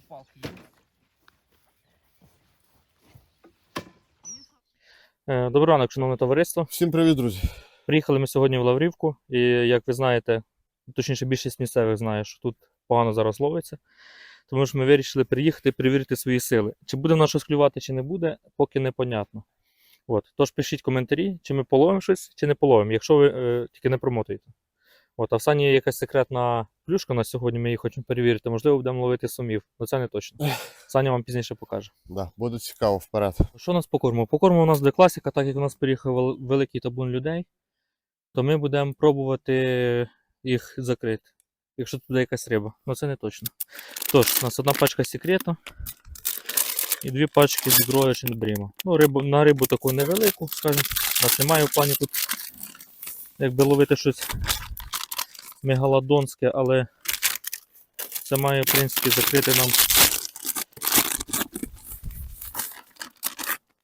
палки є. Е, Добрий ранок, шановне товариство. Всім привіт, друзі. Приїхали ми сьогодні в Лаврівку, і як ви знаєте, точніше більшість місцевих знає, що тут погано зараз ловиться. Тому що ми вирішили приїхати і перевірити свої сили. Чи буде в нас щось клювати, чи не буде, поки непонятно. От. Тож пишіть коментарі, чи ми половимо щось, чи не половимо, якщо ви е, тільки не промотуєте. От, а в Сані є якась секретна плюшка на сьогодні, ми її хочемо перевірити. Можливо, будемо ловити сумів, але це не точно. Саня вам пізніше покаже. Да, буде цікаво вперед. Що у нас по корму? По корму у нас буде класика, так як у нас приїхав великий табун людей, то ми будемо пробувати їх закрити. Якщо буде якась риба. Ну це не точно. Тож, у нас одна пачка секрету і дві пачки з Гроєшин Бріма. Ну, рибу, на рибу таку невелику, скажімо. У нас немає в плані тут якби ловити щось мегалодонське, але це має, в принципі, закрити нам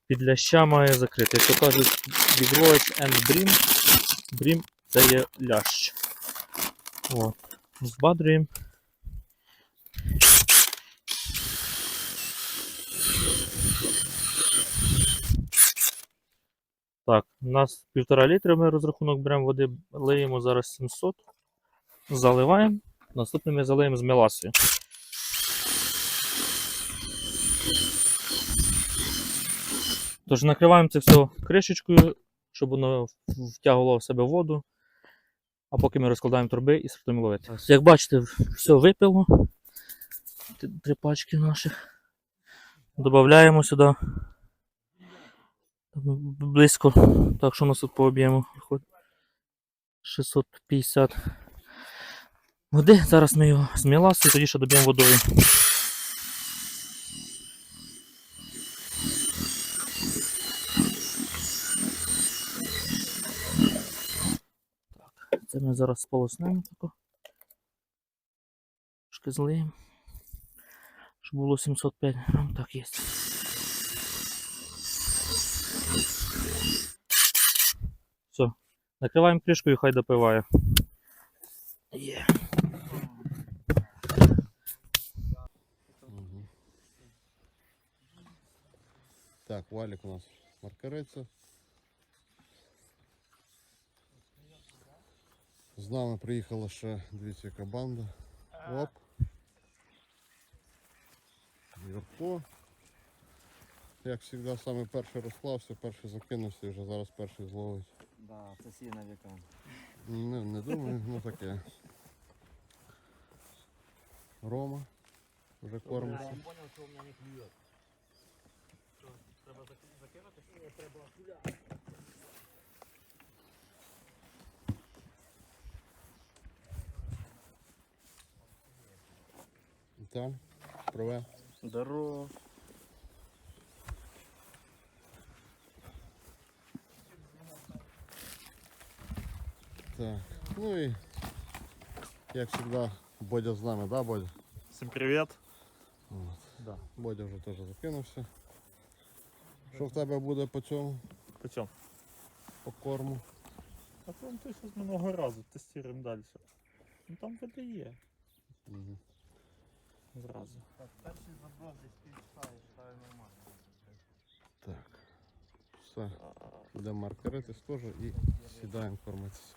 під ляща має закрити. Як то кажуть, Roach and Brim. Brim це є лящ. О, збадрюємо. Так, у нас півтора літра ми розрахунок беремо води, лиємо зараз 700. Заливаємо. Наступне ми залиємо з меласою. Тож накриваємо це все кришечкою, щоб воно втягувало в себе воду. А поки ми розкладаємо труби і стартуємо ловити. Як бачите, все випило. Три пачки наших. Додаємо сюди. Близько. Так що у нас тут по об'єму виходить. 650 води. Зараз ми його зміласи, тоді ще доб'ємо водою. Це ми зараз сполоснемо тако. Трошки злиємо. Щоб було 705 грам, так є. Все. Накриваємо кришкою, хай допиває. Є. Так, валік у нас маркериться. З нами приїхала ще, дивіться, яка банда. Оп. Юрко. Як завжди, саме перший розклався, перший закинувся і вже зараз перший зловить. Да, це сіє на віка. Не, не думаю, ну таке. Рома вже кормиться. понял, що у мене не клює. Треба закинути? Ні, треба куля. Так, прове. Здорово. Так, ну і як завжди, Бодя з нами, да, Бодя? Всім привіт. От. Да. Бодя вже теж закинувся. Що в тебе буде по цьому, По цьому. по корму? А там ти щось минулого разу тестуємо далі. Ну там води є Угу. зразу. Так, перший заброс десь півчаса і нормально. Так. Все. Будемо маркеритись теж і сідаємо кормитися.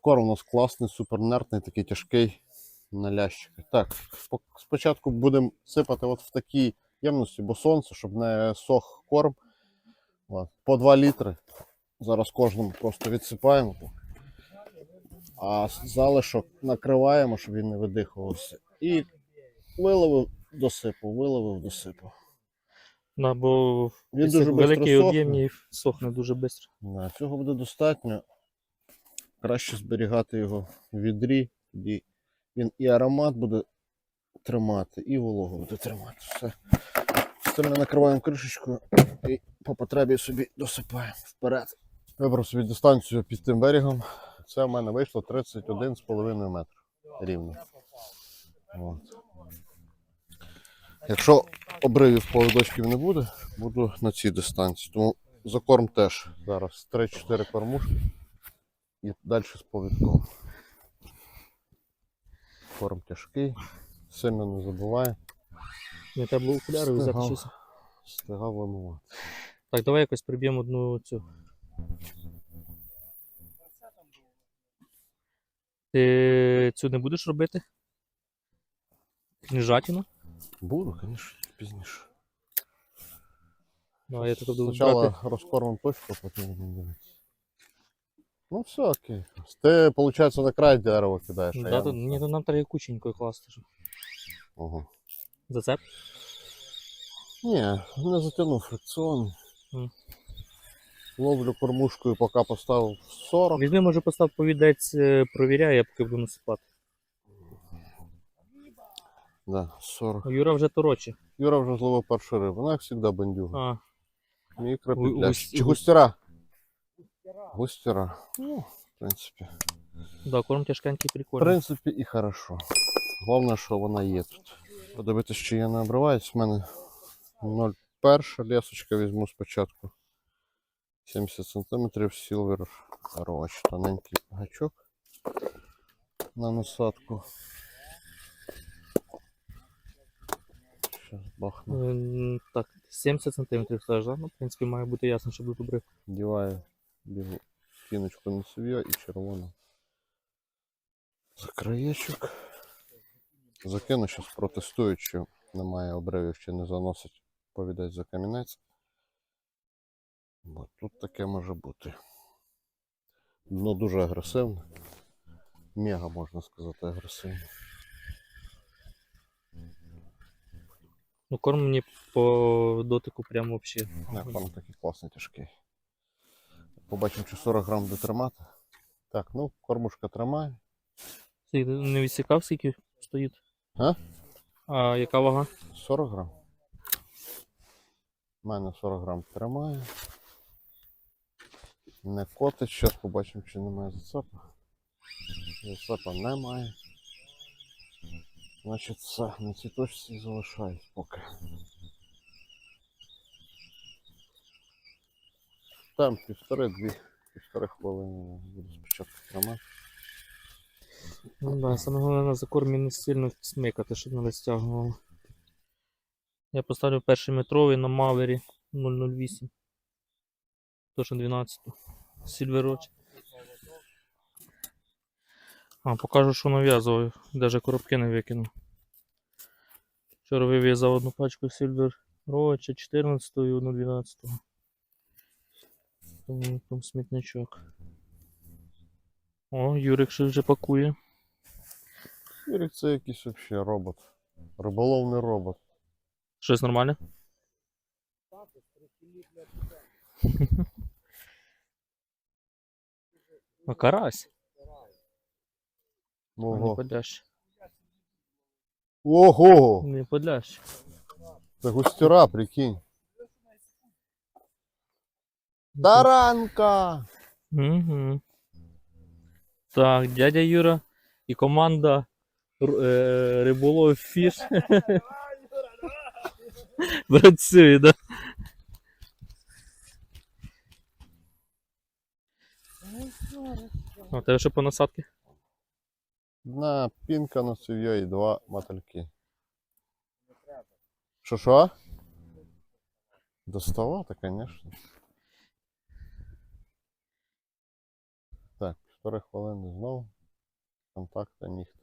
Корм у нас класний, супернертний, такий тяжкий на лящики. Так, спочатку будемо сипати от в такій ємності, бо сонце, щоб не сох корм. От, по 2 літри. Зараз кожному просто відсипаємо. А залишок накриваємо, щоб він не видихувався. І виловив, досипав, виловив, досипав. Да, бо Він дуже великий сохне. сохне дуже швидко. Да, цього буде достатньо. Краще зберігати його в відрі, тоді він і аромат буде тримати, і вологу буде тримати. Все. Ми накриваємо кришечкою і по потребі собі досипаємо вперед. Вибрав собі дистанцію під тим берегом. Це в мене вийшло 31,5 метр рівно. От. Якщо обривів поводочків не буде, буду на цій дистанції. Тому За корм теж. Зараз 3-4 кормушки. І далі з повідком. Корм тяжкий. Сильно не забуває. Не треба було окуляри взяти щось. Встигав вимивати. Так, давай якось приб'ємо одну цю. Ти цю не будеш робити? Книжатіну? Буду, звісно, пізніше. Ну, а я так буду Спочатку брати. розкормим точку, потім будемо дивитися. Ну все, окей. Ти, виходить, на край дерева кидаєш. а Да, я то, ні, то нам треба кученькою класти. Ага. Зацеп? Ні, не затягнув фрикціон. Мгм. Ловлю кормушкою, поки поставив 40. Візьми, може, постав повідець, е, провіряй, я поки буду насипати. Да, 40. Юра вже тороче. Юра вже зловив першу рибу. Ну, як завжди, бандюга. А, Мікро гу- підлящ. гусь- Чи густера? Густера. Ну, в принципі. да, корм тяжкенький, В прикольний. принципі, і хорошо. Головне, що вона є тут. Подивитися, чи я не обриваюсь. У мене 0,1 лесочка візьму спочатку. 70 см Silver Roach. Тоненький гачок на насадку. Зараз бахну. М, Так, 70 см скажеш, да? Ну, в принципі, має бути ясно, що буде обрив. Діваю білу фіночку на сов'я і червону. За краєчок. Закину зараз протестую, чи немає обривів, чи не заносить повідець за камінець. Бо тут таке може бути. Дно дуже агресивне. Мега, можна сказати, агресивне. Ну, корм мені по дотику прямо взагалі. Не, корм такий класний тяжкий. Побачимо, чи 40 грам буде тримати. Так, ну, кормушка тримає. Ти не відсікав, скільки стоїть? А? А яка вага? 40 грам. У мене 40 грам тримає. Не котить. Зараз побачимо, чи немає зацепа. Зацепа немає. Значить, все, на цій точці залишаюсь поки. Там півтори-дві, півтори хвилини буду спочатку тримати. Ну да, саме головне на закормі не сильно смикати, щоб не розтягувало. Я поставлю перший метровий на Мавері 008. Тож 12. Сільвероч. А, покажу, що нав'язував. Даже коробки не викинув. Вчора вив'язав одну пачку Сільвер Роча 14 і одну 12. Там смітничок. О, Юрик ще вже пакує. Юрик це якийсь взагалі робот. Риболовний робот. Щось нормальне? А карась? А, не Ого. Ого! Не подлящ. Це густера, прикинь. Таранка! Угу. Так, дядя Юра і команда е, Риболов Фіш. Працює, да? А тебе що по насадки? Одна пінка на цев'я і два мотильки. Що що? Доставати, звісно. Так, півтори хвилини знову. Контакт та ніхт.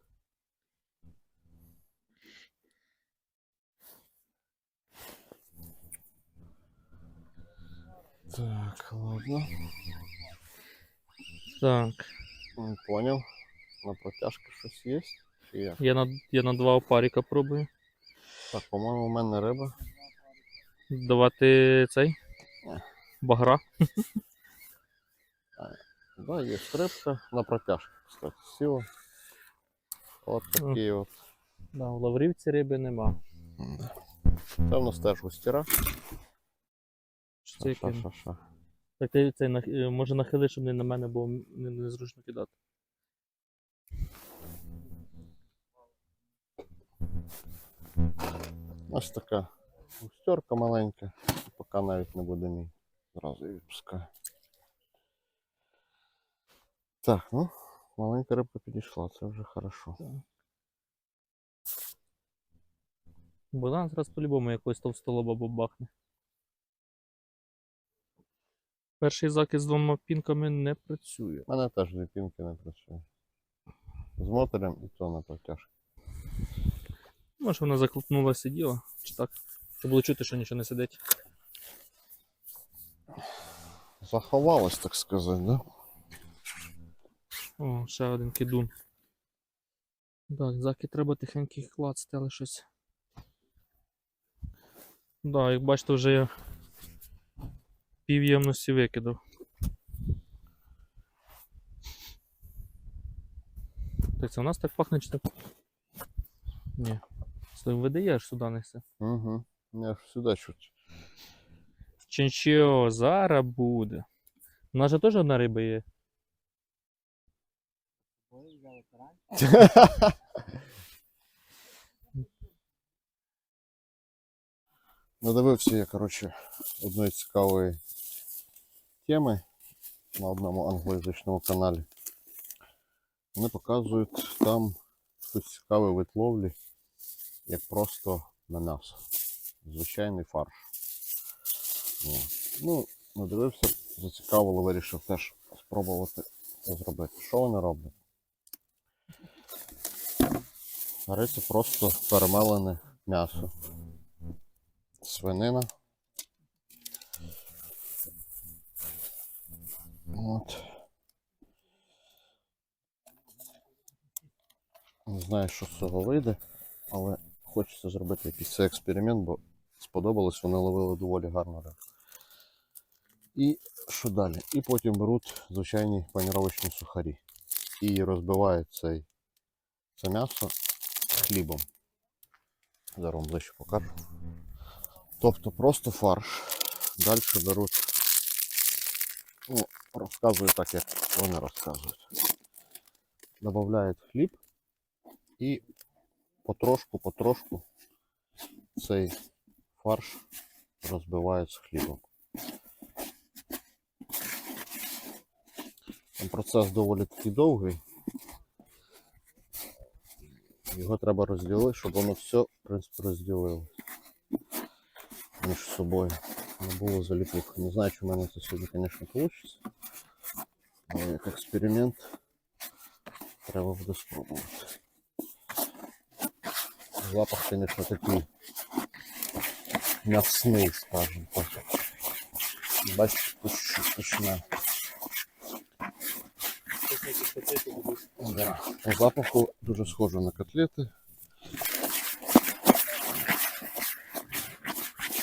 Так, ладно. Так, Поняв. На протяжки щось є? Чи є? я на, я на два опаріка пробую. Так, по-моєму, у мене риба. Давати цей? Багра. Да, є стрибка на протяжки, кстати, сіла. От такі от. Да, у Лаврівці риби нема. Це в нас теж густіра. Ша, ша, ша. Так ти цей нах- е, може нахили, щоб не на мене, бо м- не- незручно кидати. Ось така густерка маленька. Поки навіть не буде мій Зразу її відпускаю. Так, ну, маленька рибка підійшла, це вже хорошо. Богдан зараз по-любому якось товстолоба бабахне. Перший закид з двома пінками не працює. У мене теж дві пінки не працює. З мотором і то не протяжки. Може вона заклопнула сиділа, чи так? Це було чути, що нічого не сидить. Заховалась, так сказати, да? О, ще один кидун. Так, закид треба тихенький клацати, але щось. Так, як бачите, вже я пів ємності викидав. Так це у нас так пахне чи так? Ні. Стой, видаєш сюди несе. Угу. Я ж сюди чуть. Чи нічого, зараз буде. У нас же теж одна риба є. Надивився я, коротше, одної цікавої теми на одному англоязичному каналі. Вони показують там щось цікаве вид ловлі, як просто на м'ясо. Звичайний фарш. Ну, надивився, зацікавило, вирішив теж спробувати зробити. Що вони роблять? Береться просто перемелене м'ясо. Свинина. От. Не знаю, що з цього вийде, але хочеться зробити якийсь експеримент, бо сподобалось, вони ловили доволі гарно. І що далі? І потім беруть звичайні паніровочні сухарі і розбивають цей, це м'ясо хлібом. Зараз вам ближче покажу. Тобто просто фарш. Далі беруть. Ну, розказую так, як вони розказують. Добавляють хліб і потрошку, потрошку цей фарш розбивають з хлібом. Там процес доволі такий довгий. Його треба розділити, щоб воно все, в принципі, розділилось між собою. Не було заліпух. Не знаю, чи в мене це сьогодні, звісно, вийде. Але як експеримент треба буде спробувати. Запах, звісно, такий м'ясний, скажімо так. Бачите, тут щось почне. Да. По запаху дуже схоже на котлети.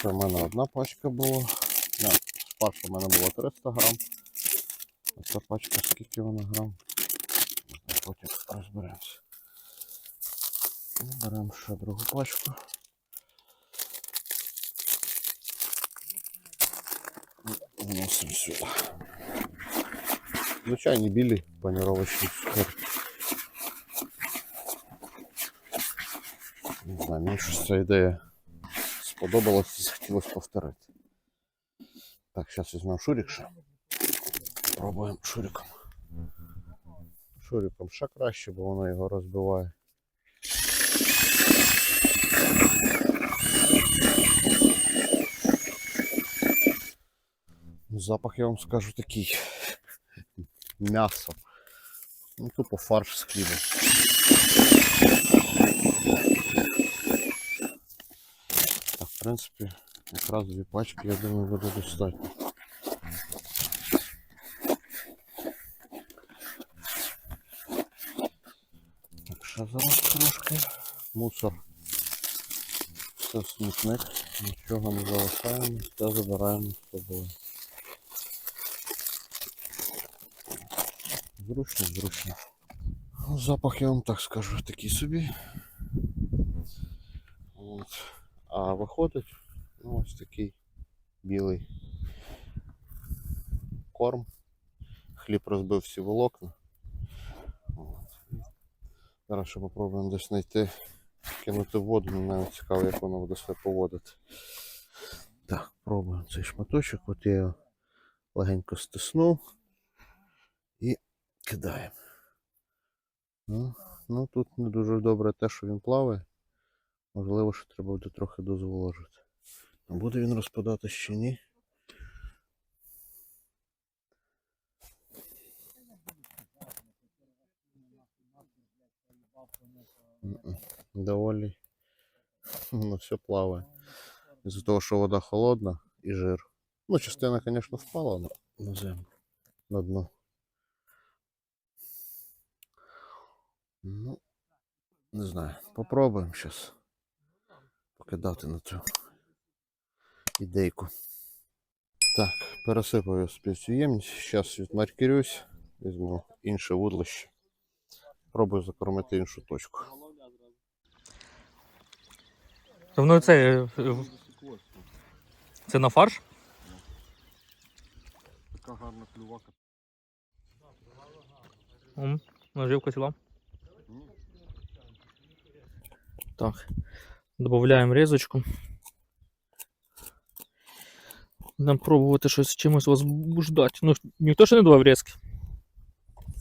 Це в мене одна пачка була. Да, фаршу в мене було 300 грам. А ця пачка скільки вона грам? Потім розберемося. Беремо ще другу пачку. Вносимо сюди. Звичайні білі паніровочні сухарі. Не знаю, мені щось ця ідея сподобалась і захотілося повторити. Так, зараз візьмемо шурик ще. Пробуємо шуриком. Шуриком ще краще, бо воно його розбиває. Запах, я вам скажу, такий. М'ясо. Ну, тупо фарш з хлібом. Так, в принципі, якраз дві пачки, я думаю, буде достатньо. Так, ще зараз трошки. Мусор. Все смітник, нічого не залишаємо, все забираємо з собою. Зручно, зручно. Запах, я вам так скажу, такий собі. От. А виходить ну, ось такий білий корм. Хліб розбив всі волокна. От. Зараз ще попробуємо десь знайти, кинути воду, мені цікаво, як воно буде себе поводити. Так, пробуємо цей шматочок. От я його Легенько стиснув і кидаємо. Ну, ну тут не дуже добре те, що він плаває. Можливо, що треба буде трохи дозволожити. А буде він розпадати чи ні? Доволі. Ну, все плаває. Із-за того, що вода холодна і жир. Ну, частина, звісно, впала на, землю, на дно. Ну, не знаю. Попробуємо зараз покидати на цю ідейку. Так, пересипаю я спецю ємність. Зараз відмаркерюсь, візьму інше вудлище. Пробую закормити іншу точку. Тобто це, е, це на фарш? Така гарна клювака. Наживка ціла. Так. Додаємо різочку. Будемо пробувати щось чимось возбуждати. Ну, ніхто ще не давав різки.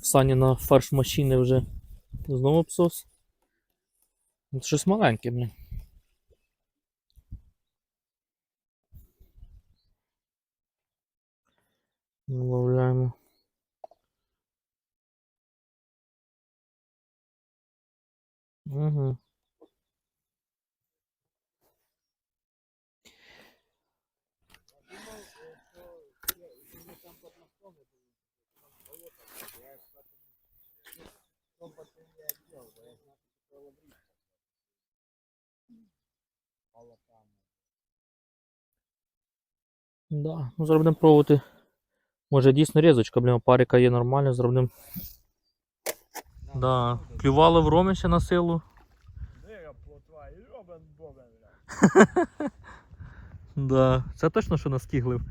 Сані на фарш машини вже знову. Ну, Це щось маленьке, блін. Вставляємо. Угу. Да, ну зараз будемо пробувати. Може дійсно різочка, блін, парика є нормально, зробимо. Да. Клювало в ромище на силу. Да. Це точно, що наскіглив.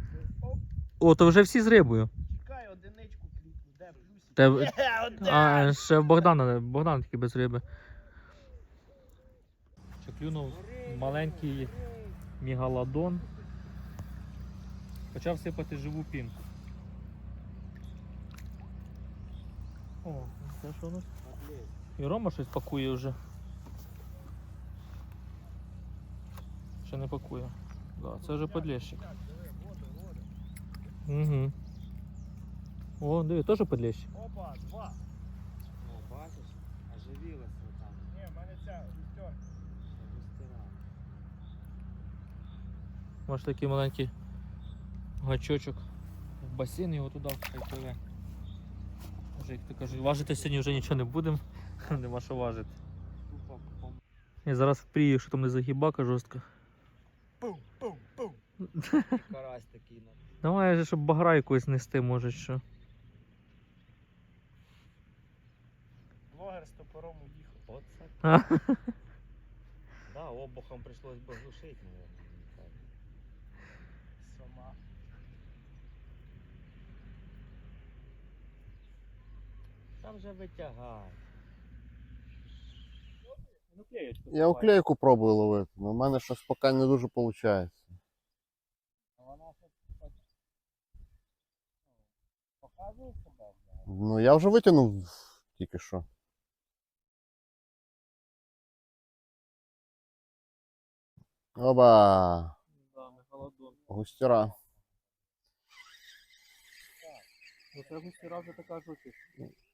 О, то вже всі з рибою. Чекай, одиничку клікну, де. А, ще в Богдана, Богдан тільки без риби. Ще клюнув маленький мегалодон. Почав сипати живу пінку. О, це що у нас? І Рома щось пакує вже. Ще не пакує. Да, це вже подлещик. Угу. О, диви, теж подлещик. Опа, два. О, бачиш, оживілося там. Ні, в мене ця вівтьорка. густина. Може такий маленький гачочок в басейн його туди хай пливе. Як ти кажеш, важити сьогодні вже нічого не будемо. Нема що важити. Я зараз впрію, що там не загібака жорстко. Пум, пум, пум. карась такий на. Давай же, щоб багра якусь нести, може що. Блогер з топором уїхав. Оце. Да, обухом прийшлось би глушити, Там же витягай. Я уклейку пробую ловити, але в мене щось поки не дуже виходить. Себе? Ну я вже витягнув тільки що. Оба! Густера. Ну це густі рази така жутість.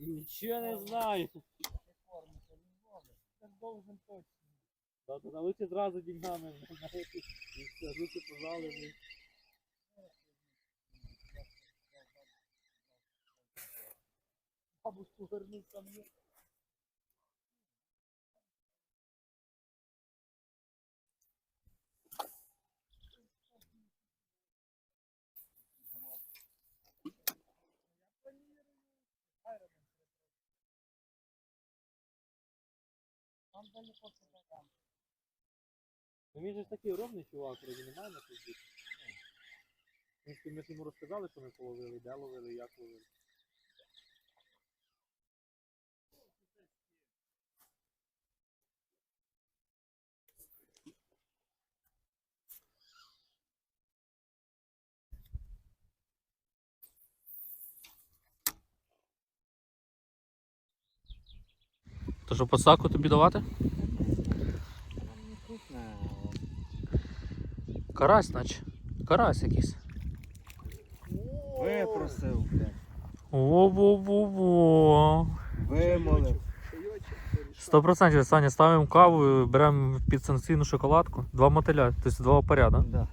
Нічого не знаю. Так должен точно. Да, то налити зразу деньгами на эти, і все, руки пожали. блін. Бабушку вернув там є. Ну він же ж такий ровний чувак, вроді немає на пизді. Ми ж йому розказали, що ми половили, де ловили, як ловили. То що подсаку тобі давати? Карась, наче. Карась якийсь. Випросив, блядь. Во-во-во-во. Вимолив. Сто процентів Саня ставимо каву, беремо під санкційну шоколадку. Два мотиля, тобто два опаря, да? Да.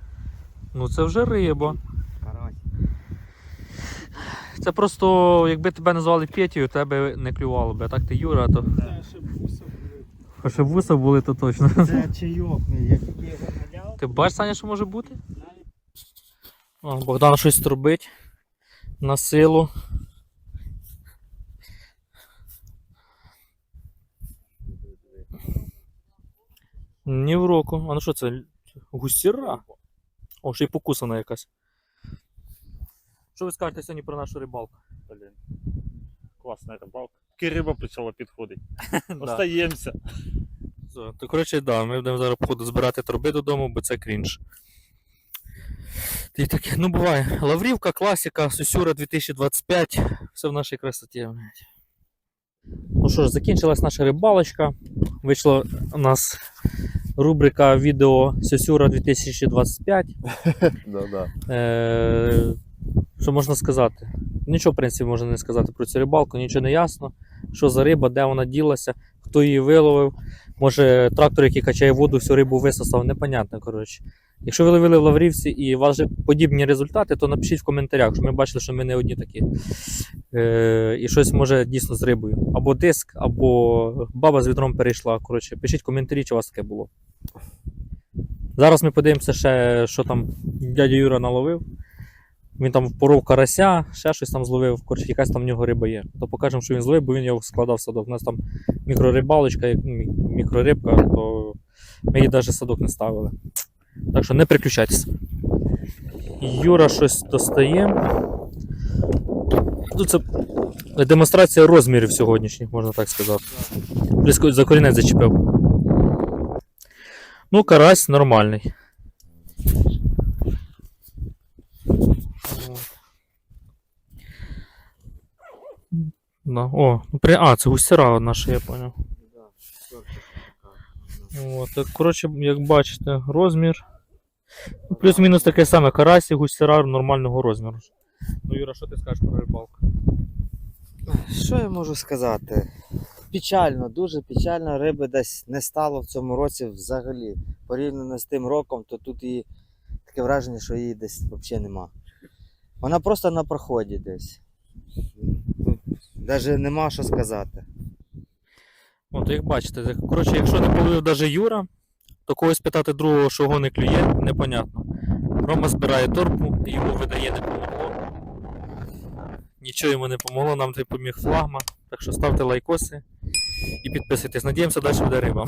Ну це вже риба. Карась. Це просто, якби тебе назвали Петю, тебе не клювало би. А так ти Юра, то. Це ще буса були. А ще вуса були, то точно. Це чайок, я тільки його наляв. Ти бачиш, Саня, що може бути? О, Богдан щось трубить на силу. Ні в року. А ну що це? Гусіра? О, ще й покусана якась. Що ви скажете сьогодні про нашу рибалку? Блін. Класна рибалка. Тільки риба почала підходити. Остаємося. То коротше, да, ми будемо зараз походу збирати труби додому, бо це крінж. І таке, ну буває. Лаврівка, класика, Сусюра 2025. Все в нашій красоті. Ну що ж, закінчилась наша рибалочка. Вийшла у нас рубрика відео Сосюра 2025. Да, да. Що можна сказати? Нічого, в принципі, можна не сказати про цю рибалку, нічого не ясно. Що за риба, де вона ділася, хто її виловив. Може, трактор, який качає воду, всю рибу висосав, непонятно. коротше. Якщо ви ловили в Лаврівці і у вас же подібні результати, то напишіть в коментарях, що ми бачили, що ми не одні такі. Е, і щось може дійсно з рибою. Або диск, або баба з відром перейшла. Коротше, пишіть коментарі, чи у вас таке було. Зараз ми подивимося ще, що там дядя Юра наловив. Він там впоров карася, ще щось там зловив. Коротше, якась там в нього риба є. То покажемо, що він зловив, бо він його складав в садок. У нас там мікрорибалочка, мікрорибка, то ми її навіть садок не ставили. Так що не переключайтеся. Юра щось достає. Тут це демонстрація розмірів сьогоднішніх, можна так сказати. Близько за корінець зачепив. Ну, карась нормальний. Да. О, ну, при... А, це гусяра наша, я понял. От, так, коротше, як бачите, розмір. Ну, Плюс-мінус таке саме карасі, гусяра нормального розміру. Ну, Юра, що ти скажеш про рибалку? Що я можу сказати? Печально, дуже печально. Риби десь не стало в цьому році взагалі. Порівняно з тим роком, то тут її таке враження, що її десь взагалі нема. Вона просто на проході десь. Навіть нема що сказати. От, як бачите, коротше, якщо не половив навіть Юра, то когось питати другого, що його не клює, непонятно. Рома збирає торбу, йому видає не. Нічого йому не помогло, нам допоміг флагма. Так що ставте лайкоси і підписуйтесь. Надіємося, далі буде риба.